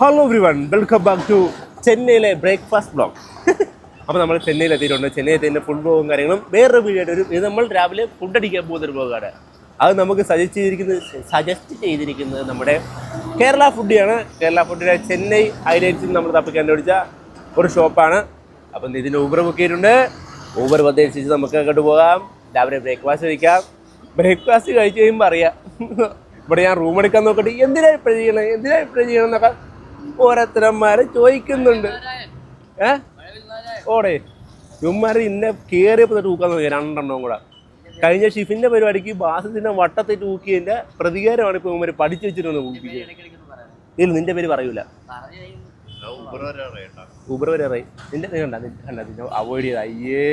Hello everyone welcome back to ചെന്നൈയിലെ breakfast blog അപ്പോൾ നമ്മൾ ചെന്നൈയിൽ എത്തിയിട്ടുണ്ട്. ചെന്നൈ എത്തിന്റെ ഫുഡ് ബ്ലോഗും കാര്യങ്ങളും. വേറൊരു വീഡിയോ ഒരു ഇത് നമ്മൾ രാവിലെ ഫുഡ് അടിക്കാൻ പോകുന്ന ഒരു ബ്ലോഗാണ് അത് നമുക്ക് സജസ്റ്റ് ചെയ്തിരിക്കുന്നത് സജസ്റ്റ് ചെയ്തിരിക്കുന്നത് നമ്മുടെ കേരള ഫുഡിയാണ് കേരള ഫുഡിലെ ചെന്നൈ ഹൈലൈറ്റ്സിൽ നമ്മൾ തപ്പി കണ്ടുപിടിച്ച ഒരു ഷോപ്പാണ് അപ്പം ഇതിന് ഊബർ ബുക്ക് ചെയ്തിട്ടുണ്ട്. ഊബർ പത്തനുസരിച്ച് നമുക്ക് അങ്ങോട്ട് പോകാം. രാവിലെ ബ്രേക്ക്ഫാസ്റ്റ് കഴിക്കാം. ബ്രേക്ക്ഫാസ്റ്റ് കഴിച്ച് കഴിയുമ്പോൾ അറിയാം. ഇവിടെ ഞാൻ റൂം എടുക്കാൻ നോക്കട്ടെ. എന്തിനാ ഇപ്പോഴും ചെയ്യണം? എന്തിനാ ഇപ്പോഴും ചെയ്യണം എന്നൊക്കെ ഓരോരുത്തരന്മാരെ ചോദിക്കുന്നുണ്ട്. ഏ? ഓടെ ഇവന്മാർ ഇന്നെ കയറിയപ്പോൾ തൊട്ട് തൂക്കാൻ നോക്കി രണ്ടെണ്ണം കൂടെ. കഴിഞ്ഞ ഷിഫിന്റെ പരിപാടിക്ക് ബാസത്തിന്റെ വട്ടത്തിൽ തൂക്കിയതിന്റെ പ്രതികാരമാണ് ഇപ്പൊ ഇവന്മാർ പഠിച്ചു വെച്ചിട്ടുണ്ട് ഊപ്പിക്കുക ഇല്ല നിന്റെ പേര് പറയൂല. ഊബർ വരെ അറിയാം നിന്റെ കണ്ട കണ്ട അവോയ്ഡ് ചെയ്ത. അയ്യേ.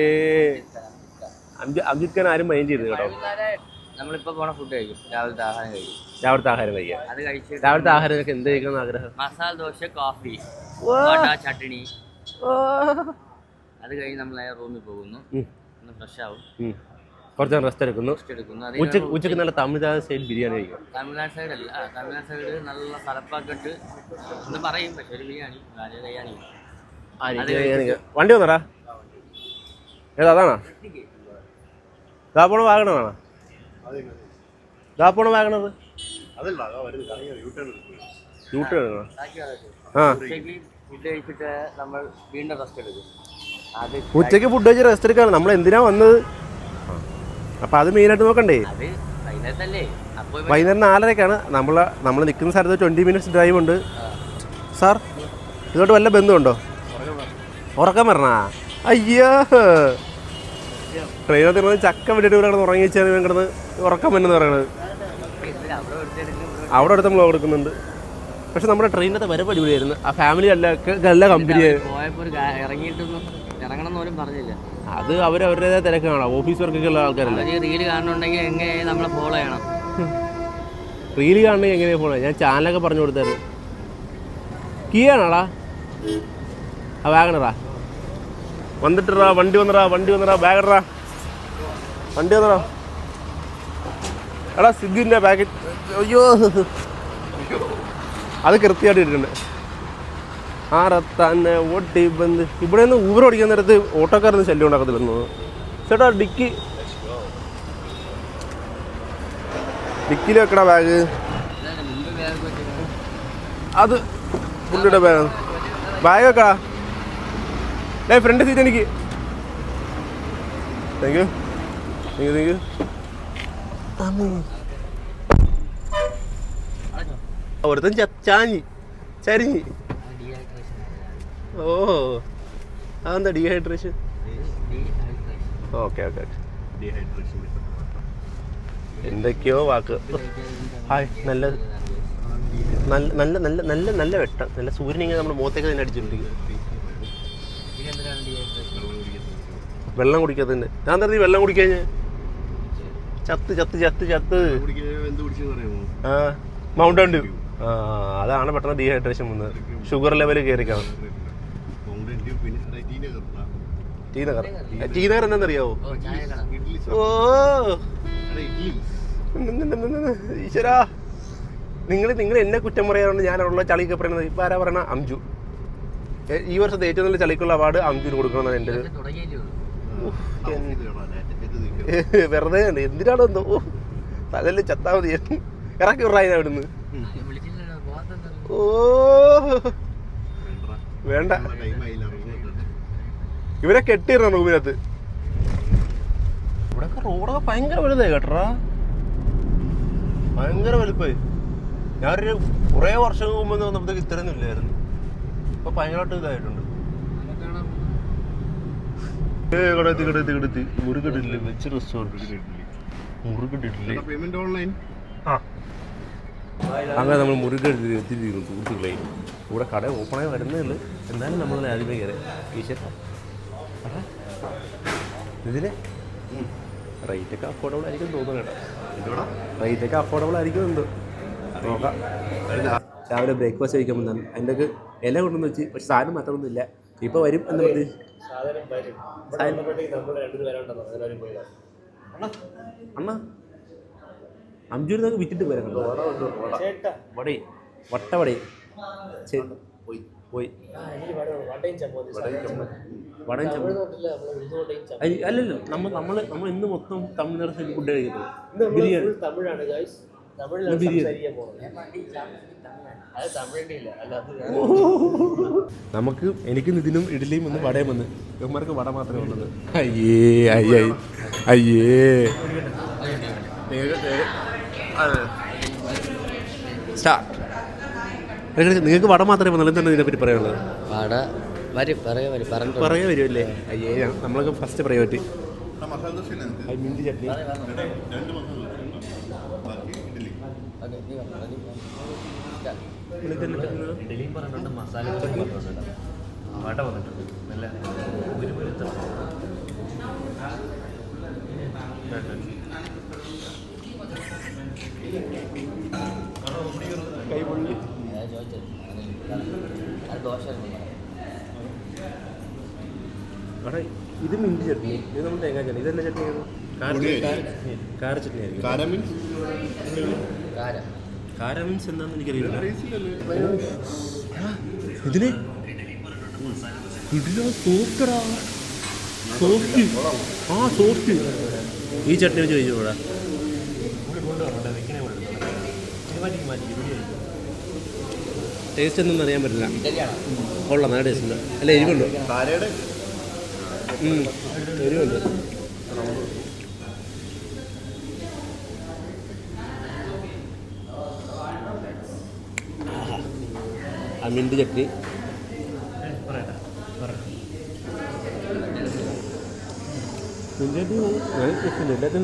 അംജു അംജുക്കാൻ ആരും മൈൻഡ് ചെയ്തു കേട്ടോ. നമ്മളിപ്പോ പോണ ഫുഡ് കഴിക്കും. രാവിലത്തെ ആഹാരം കഴിക്കും. രാവിലത്തെ ആഹാരം കഴിക്കുക. അത് കഴിച്ചു രാവിലത്തെ ആഹാരം എന്ത് കഴിക്കണം ആഗ്രഹം? മസാല ദോശ കോഫി ചട്ടിണി. അത് കഴിഞ്ഞ് നമ്മൾ റൂമിൽ പോകുന്നു. ഒന്ന് ഫ്രഷ് ആവും. കുറച്ച് റെസ്റ്റ് എടുക്കുന്നു. ഉച്ചയ്ക്ക് ഉച്ചയ്ക്ക് നല്ല തമിഴ്നാട് സൈഡ് ബിരിയാണി കഴിക്കും. തമിഴ്നാട് സൈഡ് അല്ല. തമിഴ്നാട് സൈഡ് നല്ല തലപ്പാക്കിട്ട് ഒന്ന് പറയും പക്ഷെ ഒരു ബിരിയാണി ബിരിയാണി. വണ്ടി വന്നടാ. ഏതാ അതാണോ? ദാപ്പോണ വാഗണമാണോ ദാപ്പോണ വാങ്ങണത്? യൂട്ടേൺ ആ. ഫുഡ് കഴിച്ചിട്ട് നമ്മൾ വീണ്ടും റെസ്റ്റ് എടുക്കും. അത് ഉച്ചയ്ക്ക് ഫുഡ് കഴിച്ച് റെസ്റ്റ് എടുക്കാണ്. നമ്മൾ എന്തിനാ വന്നത്? അപ്പൊ അത് മെയിനായിട്ട് നോക്കണ്ടേ? അത് വൈകുന്നേരത്തല്ലേ. അപ്പോൾ വൈകുന്നേരം നാലരക്കാണ്. നമ്മൾ നമ്മൾ നിൽക്കുന്ന സ്ഥലത്ത് ട്വന്റി മിനിറ്റ്സ് ഡ്രൈവ് ഉണ്ട്. സാർ ഇതോട്ട് വല്ല ബന്ധമുണ്ടോ? ഉറക്കം വരണ? അയ്യോ. ട്രെയിനകത്ത് ഇരുന്ന് ചക്ക വിട്ടിട്ട് ഇവിടെ കിടന്ന് ഉറങ്ങി വെച്ചാൽ ഇവൻ കിടന്ന് ഉറക്കം വന്നെന്ന് പറയുന്നത്. അവിടെ അടുത്ത് നമ്മൾ കൊടുക്കുന്നുണ്ട് പക്ഷെ നമ്മുടെ ട്രെയിനിനകത്ത് വരവ് അടിപൊളിയായിരുന്നു ആ ഫാമിലി അല്ല നല്ല കമ്പനിയായിരുന്നു കാ- പറഞ്ഞില്ല. അത് അവർ അവരുടേതായ തിരക്കാണ്. ഓഫീസ് വർക്കൊക്കെ ഉള്ള ആൾക്കാരല്ലേ. റീൽ കാണുന്നുണ്ടെങ്കിൽ നമ്മളെ ഫോളോ ചെയ്യണം? റീൽ കാണണമെങ്കിൽ എങ്ങനെയാ ഫോളോ ഞാൻ ചാനലൊക്കെ പറഞ്ഞു കൊടുത്തായിരുന്നു. കീയാണോടാ ആ വാഗണറാ വന്നിട്ടറാ വണ്ടി വന്നറാ വണ്ടി വന്നറാ ബാഗറാ വണ്ടി വന്നറാ എടാ സിദ്ധിന്റെ ബാഗ്. അയ്യോ. അത് കൃത്യമായിട്ട് ഇട്ടിട്ടുണ്ട്. ആറത്താന്നെ ഓട്ടി ബന്ദ് ഇവിടെ നിന്ന് ഊബർ ഓടിക്കാൻ നേരത്ത് ഓട്ടോക്കാരൊന്നും ശല്യം ഉണ്ടാക്കത്തില്ലെന്ന് ചേട്ടാ ഡിക്കി. ഡിക്കിയിൽ വെക്കടാ ബാഗ്. അത് പുള്ളിയുടെ ബാഗ്. ബാഗ് വെക്കടാ. ഡേ ഫ്രണ്ട് സീറ്റ് എനിക്ക്. Thank you thank you thank you അവിടുത്തെ ചാഞ്ഞി. ചരിഞ്ഞി. ഓ അതെന്താ ഡീഹൈഡ്രേഷൻ ഓക്കെ ഓക്കെ എന്തൊക്കെയോ വാക്ക്. ഹായ് നല്ല നല്ല നല്ല നല്ല നല്ല വെട്ടം. നല്ല സൂര്യനിങ്ങനെ നമ്മുടെ മുഖത്തേക്ക് തന്നെ അടിച്ചിട്ടുണ്ട്. വെള്ളം കുടിക്കാത്തതിന്റെ ഞാൻ തരുന്നത് വെള്ളം കുടിക്കാൻ ചത്ത് ചത്ത് ചത്ത് ചത്ത്. ആ മൗണ്ടൻ ഡ്യൂ ആ അതാണ് പെട്ടെന്ന് ഡീഹൈഡ്രേഷൻ വന്നത് ഷുഗർ ലെവൽ കയറിക്കാണ്. ടീ നഗർ ടീ നഗർ എന്താണെന്നറിയാവോ ഓ. ഈശ്വരാ. നിങ്ങൾ നിങ്ങൾ എന്നെ കുറ്റം പറയാറുണ്ട്. ഞാൻ അവിടെ ചളിയൊക്കെ പറയുന്നത് ഇപ്പൊ ആരാ പറയണ? അംജു. ഈ വർഷത്തെ ഏറ്റവും നല്ല ചളിക്കുള്ള അവാർഡ് അംജുന് കൊടുക്കണമെന്നാണ് എന്റെ വെറുതെ ആണ്. എന്തിനാണ് എന്തോ തലല് ചത്താ മതി. ഇറക്കി വിടായി അവിടുന്ന് ഓ വേണ്ട. ഇവരെ കെട്ടിയിരുന്ന റൂമിനകത്ത്. ഇവിടൊക്കെ റോഡൊക്കെ ഭയങ്കര വലുതായി കേട്ടറാ ഭയങ്കര വലുപ്പമായി ഞാനൊരു കുറേ വർഷം മുമ്പ് വന്നപ്പോഴത്തേക്ക് ഇത്രയൊന്നും ഇല്ലായിരുന്നു. ഇപ്പൊ ഭയങ്കരമായിട്ട് ഇതായിട്ടുണ്ട് ഏ കടത്തി കടത്തി കടത്തി മുറുകടില്ലേ വെച്ച് റെസ്റ്റോറന്റ് മുറുകടില്ലേ പേയ്മെന്റ് ഓൺലൈൻ ആ അങ്ങനെ നമ്മൾ മുറുകെടുത്ത് എത്തിയിരിക്കുന്നു സുഹൃത്തുക്കളെ. ഇവിടെ കട ഓപ്പണായി വരുന്നേ ഉള്ളൂ. എന്നാലും നമ്മൾ ആദ്യമേ കയറി. ഈശ്വര ഇതിന്? റേറ്റൊക്കെ അഫോർഡബിൾ ആയിരിക്കും തോന്നുന്നു കേട്ടോ. റേറ്റൊക്കെ അഫോർഡബിൾ ആയിരിക്കും എന്തോ നോക്കാം. രാവിലെ ബ്രേക്ക്ഫാസ്റ്റ് കഴിക്കാൻ വന്നാണ് അതിന്റെ ഒക്കെ ഇല കൊണ്ടുവന്ന് വെച്ച് പക്ഷെ സാധനം മാത്രമൊന്നുമില്ല ഇപ്പോൾ വരും എന്ന് പറഞ്ഞ് അണ്ണ അഞ്ചൂരിന്നൊക്കെ വിറ്റിട്ട് പോരാ വടേ വട്ടവടേ. ചെ- പോയി. വടയും ചമ്മന്തി. അല്ലല്ലോ. നമ്മൾ നമ്മൾ നമ്മൾ ഇന്ന് മൊത്തം തമിഴ്നാട് ഫുഡ് കഴിക്കുന്നത് ബിരിയാണി. തമിഴാണ് ഗൈസ് തമിഴിലാണ്. സംസാരിക്കാൻ പോകുന്നത്. നമുക്ക് എനിക്ക് ഇതിനും ഇഡലിയും ഒന്ന് വടയും വന്ന് ഇവന്മാർക്ക് വട മാത്രമേ വന്നത് അയ്യേ അയ്യേ അയ്യേ. സ്റ്റാർട്ട്. നിങ്ങൾക്ക് വട മാത്രമേ വന്നുള്ളൂ എന്താണ് ഇതിനെപ്പറ്റി പറയാനുള്ളത്. വട വരും പറയാ വരും പറഞ്ഞു പറയാ വരുമല്ലേ അയ്യേ നമ്മളൊക്കെ ഫസ്റ്റ് പ്രയോറിറ്റി മിന്തി ചട്നി. ഇഡലിയും പറഞ്ഞിട്ടുണ്ട് മസാല പറഞ്ഞിട്ടുണ്ട് വട വന്നിട്ടുണ്ട്. നല്ല മുരുമുരുത്ത കൈപൊള്ളി ദോശ അവിടെ ഇത് മിന്റ് ചട്നി. ഇത് നമ്മൾ തേങ്ങാ ചട്നി. ഇതെന്നാ ചട്നിയാണ്? കാര ചട്നി. കാര ചട്നി ആയിരിക്കും. കാര. കാര മീൻസ് എന്താണെന്ന് എനിക്കറിയില്ല. ഇതിന് ഇതിലോ സോഫ്റ്ററാ സോഫ്റ്റ്. ആ സോഫ്റ്റ്. ഈ ചട്നി വെച്ച് കഴിച്ചു ഇവിടെ? ടേസ്റ്റ് എന്തെന്ന് അറിയാൻ പറ്റില്ല. കൊള്ളാം നല്ല ടേസ്റ്റ് ഉണ്ട് അല്ല എരിവുണ്ടോ. എരിവുണ്ട്. ആ ചട്ടി ചട്നി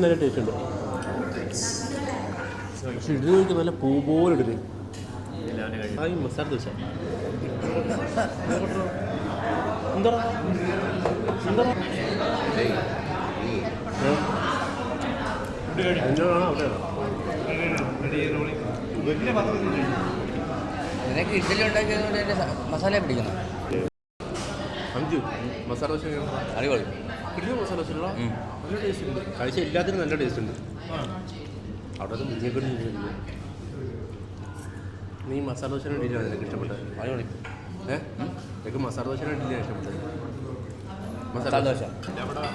നല്ല ടേസ്റ്റ് ഉണ്ട്. പക്ഷെ ഇത് നോക്കി നല്ല പൂ പോലെ ഈ മസാല ദോശ. എന്താ എന്താ നിനക്ക് ഇഡ്ഡലി ഉണ്ടാക്കിയതുകൊണ്ട് എന്റെ മസാല പിടിക്കുന്നു അഞ്ചു മസാല ദോശ അടിപൊളി. കിടിലൻ മസാല ദോശ നല്ല ടേസ്റ്റ് ഉണ്ട്. കഴിച്ച എല്ലാത്തിനും നല്ല ടേസ്റ്റ് ഉണ്ട്. അവിടെ നീ മസാല ദോശ ഇഡ്ഡലിയാണ് നിനക്ക് ഇഷ്ടപ്പെട്ടത്? അടിപൊളി. ഏഹ് നിനക്ക് മസാല ഇഡ്ഡലിയാണ് ഇഷ്ടപ്പെട്ടത്? മസാല ദോശ.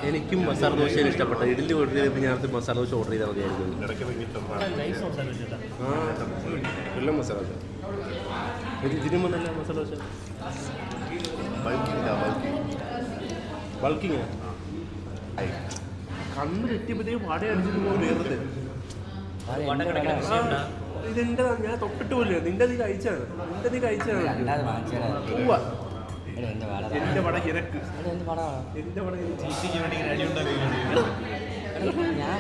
എനിക്കും മസാല ദോശയാണ് ഇഷ്ടപ്പെട്ട ഇഡലി ഓർഡർ ചെയ്തപ്പോൾ ഞാൻ അടുത്ത് മസാല ദോശ ഓർഡർ ചെയ്താൽ മതിയായിരുന്നു. നൈസ് മസാല ദോശ. ഇത് ഇതിനും നല്ല മസാല ദോശ. ബൾക്കിങ് കണ്ണ് തെറ്റിയപ്പോഴത്തേക്ക് വട അടിച്ചിട്ട് പോകും വേറെ ഇതെന്താ? ഞാൻ തൊട്ടിട്ട് പോലും നിന്റെ നീ കഴിച്ചാണ്. നിന്റെ നീ കഴിച്ചാണ്. എന്റെ എന്ത് പടമാണ് എന്റെ. ചീറ്റിക്ക് വേണ്ടി ഞാൻ.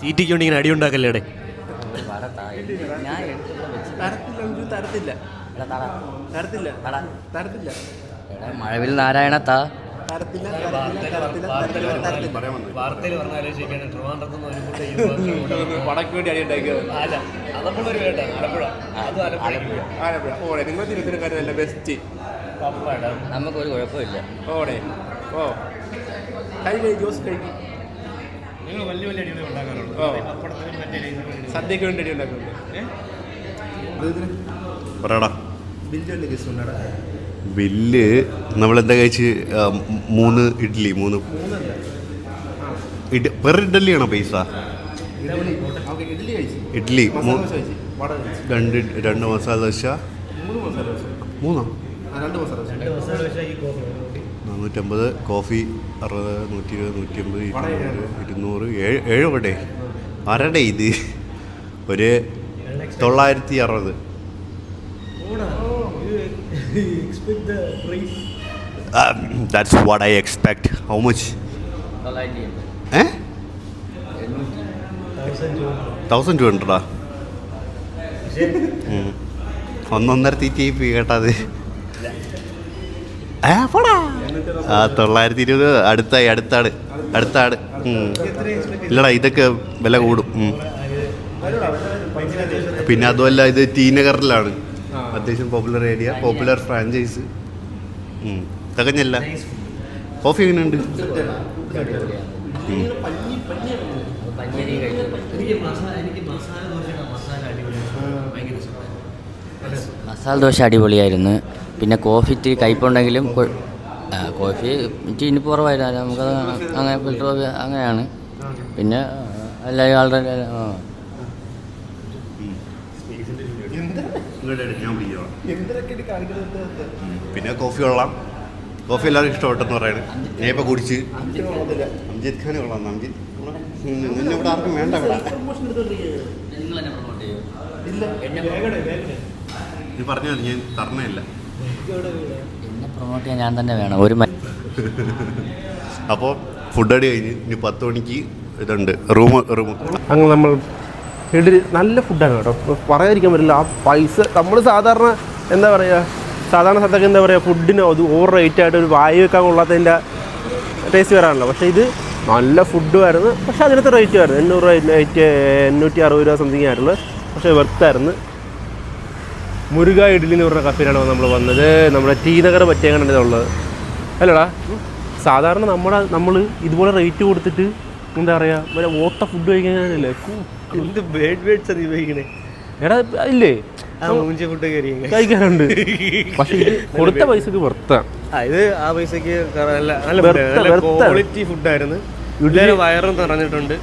തീറ്റിക്ക് വേണ്ടി ഇങ്ങനെ അടി ഉണ്ടാക്കല്ലേടെ ഒരു ഞാൻ എടുത്തിട്ട് വെച്ച് തരത്തില്ല തരത്തില്ല. മഴവിൽ നാരായണ വാർത്തയിൽ പറഞ്ഞാലേ ശരിയാണ് ട്രിവാൻഡ്രത്ത് നിന്ന് ഒരു കൂട്ടം യുവാക്കൾ വടക്ക് വേണ്ടി അടി ഉണ്ടാക്കിയത്. അല്ല അതപ്പോൾ ഒരു ആലപ്പുഴ. അതും ആലപ്പുഴ. ആലപ്പുഴ. ഓടെ നിങ്ങൾ തിരുവനന്തപുരക്കാരനല്ല ബെസ്റ്റ്. പപ്പടം. നമുക്കൊരു കുഴപ്പമില്ല. ഓടെ ഓ. കൈ കൈ ജോസ് കഴിക്കും നിങ്ങൾ വലിയ വലിയ അടികൾ ഉണ്ടാക്കാറുള്ളൂ സദ്യക്ക് വേണ്ടി അടി ഉണ്ടാക്കുന്നുണ്ട് പറയടാ. ബില്ല് ഗസ്റ്റ് ഉണ്ടാടാ ബില്ല് നമ്മളെന്താ കഴിച്ച്? മൂന്ന് ഇഡ്ഡലി മൂന്ന് ഇഡ് പെർ ഇഡ്ഡലിയാണോ പൈസ? ഇഡ്ഡലി രണ്ട് രണ്ട് മസാല ദോശ. മൂന്ന്? നാനൂറ്റമ്പത് കോഫി അറുപത് നൂറ്റി ഇരുപത് നൂറ്റി അമ്പത് ഇരുന്നൂറ് ഏഴ് ഏഴ് വടേ. ആരുടെ ഇത്. ഒരു തൊള്ളായിരത്തി അറുപത്. Expect the price that's that's what I expect. How much? എണ്ണൂറ്റി തൗസൻഡ് ടു തൗസൻഡ് ടു ഹൺഡ്രഡാ ഒന്നൊന്നര തീറ്റി പി ഏ പോടാ. ആ തൊള്ളായിരത്തി ഇരുപത് അടുത്തായി അടുത്താട് അടുത്താട്. ഉം. ഇല്ലടാ ഇതൊക്കെ വില കൂടും. ഉം. പിന്നെ അതുമല്ല ഇത് ടി നഗറിലാണ്. അത്യാവശ്യം പോപ്പുലർ ഏരിയ പോപ്പുലർ ഫ്രാഞ്ചൈസ് തികഞ്ഞല്ല. കോഫി എങ്ങനെയുണ്ട്? ഉണ്ട് മസാല ദോശ അടിപൊളിയായിരുന്നു. പിന്നെ കോഫി ഇത്തിരി കയ്പുണ്ടെങ്കിലും കോഫി ഇനി കുറവായിരുന്നു. നമുക്കത് അങ്ങനെ ഫിൽറ്റർ കോഫി അങ്ങനെയാണ്. പിന്നെ എല്ലാവരും ആളുടെ ഉം. പിന്നെ കോഫി കൊള്ളാം. കോഫി എല്ലാവർക്കും ഇഷ്ടപ്പെട്ടെന്ന് പറയുന്നത് ഞാൻ ഇപ്പൊ കുടിച്ച്. അംജിത് ഖാൻ കൊള്ളാം അംജിത് നിന്നെ ഇവിടെ ആർക്കും വേണ്ട ഇവിടെ. നീ പറഞ്ഞു ഞാൻ തരണയില്ല. എന്നെ പ്രൊമോട്ട് ചെയ്യാൻ ഞാൻ തന്നെ വേണം. ഒരു അപ്പോൾ ഫുഡ് അടി കഴിഞ്ഞ് ഇനി പത്ത് മണിക്ക് ഇതുണ്ട്. Room room. അങ്ങനെ നമ്മൾ ഇഡലി നല്ല ഫുഡാണ് കേട്ടോ. പറയാതിരിക്കാൻ പറ്റില്ല. ആ പൈസ നമ്മൾ സാധാരണ എന്താ പറയുക സാധാരണ സ്ഥലത്തൊക്കെ എന്താ പറയുക ഫുഡിന് അത് ഓവർ റേറ്റ് ആയിട്ട് ഒരു വായു വെക്കാൻ കൊള്ളാത്തതിന്റെ ടേസ്റ്റ് വരാണല്ലോ പക്ഷേ ഇത് നല്ല ഫുഡുമായിരുന്നു പക്ഷേ അതിനകത്ത് റേറ്റ് ആയിരുന്നു. എണ്ണൂറ് രൂപ റേറ്റ് എണ്ണൂറ്റി അറുപത് രൂപ സംതിങ് ആയിട്ടുള്ളൂ പക്ഷേ വെർത്തായിരുന്നു മുരുക ഇഡ്ഡലി എന്ന് പറഞ്ഞ കഫേയിലാണ് നമ്മൾ വന്നത്. നമ്മുടെ ടി നഗർ പറ്റിയാണ് ഉള്ളത്. അല്ലടാ സാധാരണ നമ്മുടെ നമ്മൾ ഇതുപോലെ റേറ്റ് കൊടുത്തിട്ട് എന്താ പറയുക വല്ല ഓത്ത ഫുഡ് കഴിക്കാനല്ലേ എന്ത് ബേഡ് ബേഡ്സ് നീ ഉപയോഗിക്കണേ എടാ ഇല്ലേ? ആ മൂഞ്ച ഫുഡ് കയറി കഴിക്കാനുണ്ട് പക്ഷെ ഇത് കൊടുത്ത പൈസക്ക് വെറുത്താണ് ഇത് ആ പൈസക്ക് നല്ല. ക്വാളിറ്റി ഫുഡായിരുന്നു വീട്ടിലെ വയറും നിറഞ്ഞിട്ടുണ്ട്.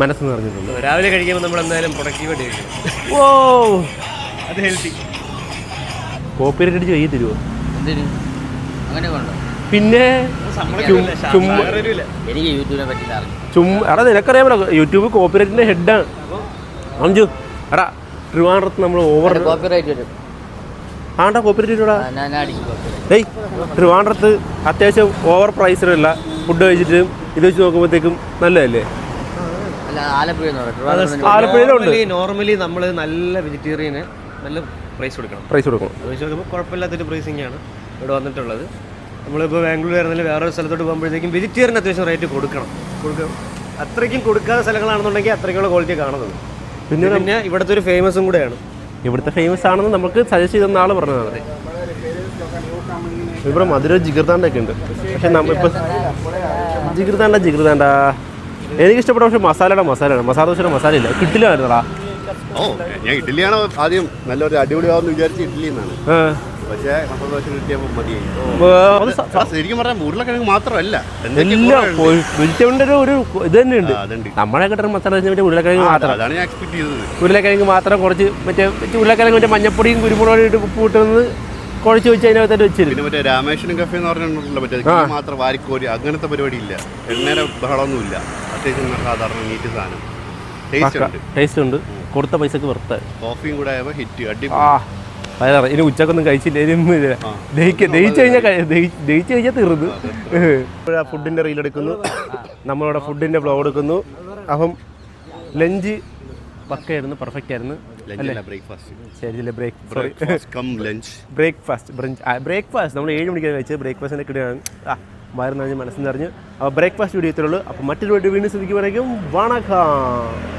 മനസ്സ് നിറഞ്ഞിട്ടുണ്ട്. രാവിലെ കഴിക്കുമ്പോൾ നമ്മൾ എന്തായാലും പ്രൊഡക്റ്റീവായിട്ട് കഴിക്കും ഓ അത് ഹെൽത്തി കോപ്പിറൈറ്റ് അടിച്ച് കയ്യിൽ തരുമോ എന്തിന്? അങ്ങനെ കൊണ്ടോ? പിന്നെ എനിക്ക് യൂട്യൂബിനെ പറ്റി അറിഞ്ഞു ചുമ്മാ എടാ നിനക്കറിയാമല്ലോ യൂട്യൂബ് കോപ്പിറൈറ്റിന്റെ ഹെഡാണ്. അഞ്ചു. എടാ ട്രിവാൻഡ്രത്ത് നമ്മൾ ഓവർ കോപ്പിറൈറ്റ് വരും. ആണ്ടാ കോപ്പിറൈറ്റ് ഏയ് ട്രിവാൻഡ്രത്ത് അത്യാവശ്യം ഓവർ പ്രൈസിലുള്ള ഫുഡ് കഴിച്ചിട്ട് ഇത് വെച്ച് നോക്കുമ്പോഴത്തേക്കും നല്ലതല്ലേ? അല്ല ആലപ്പുഴ എന്ന് പറയും ആലപ്പുഴയിലും ഉണ്ട്. നോർമലി നമ്മൾ നല്ല വെജിറ്റേറിയന് നല്ല പ്രൈസ് കൊടുക്കണം. പ്രൈസ് കൊടുക്കണം. വെച്ച് നോക്കുമ്പോൾ കുഴപ്പമില്ലാത്തൊരു പ്രൈസിംഗ് ആണ് ഇവിടെ വന്നിട്ടുള്ളത്. നമ്മളിപ്പോൾ ബാംഗ്ലൂർ ആയിരുന്നാലും വേറൊരു സ്ഥലത്തോട്ട് പോകുമ്പോഴത്തേക്കും വെജിറ്റേറിയൻ അത്യാവശ്യം റേറ്റ് കൊടുക്കണം. കൊടുക്കണം അത്രയ്ക്കും കൊടുക്കാത്ത സ്ഥലങ്ങളാണെന്നുണ്ടെങ്കിൽ അത്രയ്ക്കുള്ള ക്വാളിറ്റി കാണുന്നത്. പിന്നെ പിന്നെ ഇവിടുത്തെ ഒരു ഫേമസും കൂടെയാണ്. ഇവിടുത്തെ ഫേമസ് ആണെന്ന് നമുക്ക് സജസ്റ്റ് ചെയ്തെന്ന ആൾ പറഞ്ഞതാണ്. ഇവിടെ മധുര ജിഗർദാണ്ട ഒക്കെ ഉണ്ട്. പക്ഷെ നമ്മളിപ്പോൾ ജിഗർദാണ്ട ജിഗർദാണ്ട. എനിക്ക് ഇഷ്ടപ്പെട്ട പക്ഷേ മസാലയുടെ മസാലയാണ്. മസാല ദോശയുടെ മസാല ഇല്ല. കിട്ടില്ലായിരുന്നടാ ഓ ഞാൻ ഇഡ്ഡലിയാണ് ആദ്യം നല്ലൊരു അടിപൊളിയാവുമെന്ന് വിചാരിച്ച് ഇഡ്ഡലി എന്നാണ്. ആ. പക്ഷേ മസാല ദോശ കിട്ടിയപ്പോൾ മതിയായി. ശരിക്കും ഉരുളക്കിഴങ്ങ് മാത്രമല്ല വെജിറ്റബിളിന്റെ ഒരു ഒരു ഇത് തന്നെയുണ്ട്. നമ്മളെ കിട്ടുന്ന മസാല ദോശ ഉരുളക്കിഴങ്ങ് മാത്രം. അതാണ് ഞാൻ എക്സ്പെക്ട് ചെയ്തത്. ഉരുളക്കിഴങ്ങ് മാത്രം കുറച്ച് മറ്റേ ഉരുളക്കിഴങ്ങ് മറ്റേ മഞ്ഞപ്പൊടിയും കുരുമുളകും ഇട്ട് ഉപ്പ് കൂട്ടുന്നത് കുഴച്ച് വെച്ച് അതിനകത്തായിട്ട് വെച്ചിരുന്നു പിന്നെ മറ്റേ രാമേശ്വരൻ കഫേ എന്ന് പറഞ്ഞിട്ടുണ്ടല്ലോ മറ്റേ മാത്രം വാരിക്കോരി അങ്ങനത്തെ പരിപാടിയില്ല. എണ്ണയുടെ ബഹളമൊന്നുമില്ല. അത്യാവശ്യം സാധാരണ നീറ്റ് സാധനം. ടേസ്റ്റ് ഉണ്ട്. ടേസ്റ്റ് ഉണ്ട്. കൊടുത്ത പൈസക്ക് വെറുത്ത. കോഫിയും കൂടെ ആയപ്പോൾ ഹിറ്റ് അടി വയറ ഇനി ഉച്ചക്കൊന്നും കഴിച്ചില്ല ദഹിച്ചു കഴിഞ്ഞാൽ കഴി- ദഹി- ദഹിച്ചു കഴിഞ്ഞാൽ തീർന്നു ഇപ്പോഴാ ഫുഡിന്റെ റീൽ എടുക്കുന്നു. നമ്മളിവിടെ ഫുഡിന്റെ ബ്ലോഗ് എടുക്കുന്നു. അപ്പം ലഞ്ച് പക്കയായിരുന്നു പെർഫെക്റ്റ് ആയിരുന്നു. Lunch breakfast breakfast cum lunch breakfast brunch breakfast നമ്മൾ ഏഴ് മണിക്കാണ് കഴിച്ചത്. ബ്രേക്ക്ഫാസ്റ്റിന്റെ കിടയാണ് ആ വയറ് നിറഞ്ഞ് മനസ്സിൽ നിറഞ്ഞ്. അപ്പോൾ ബ്രേക്ക്ഫാസ്റ്റ് വീഡിയോ എത്തുള്ളൂ അപ്പോൾ മറ്റൊരു വീഡിയോ വീണ്ടും ശ്രദ്ധിക്കുമ്പോഴേക്കും വണക്കാം.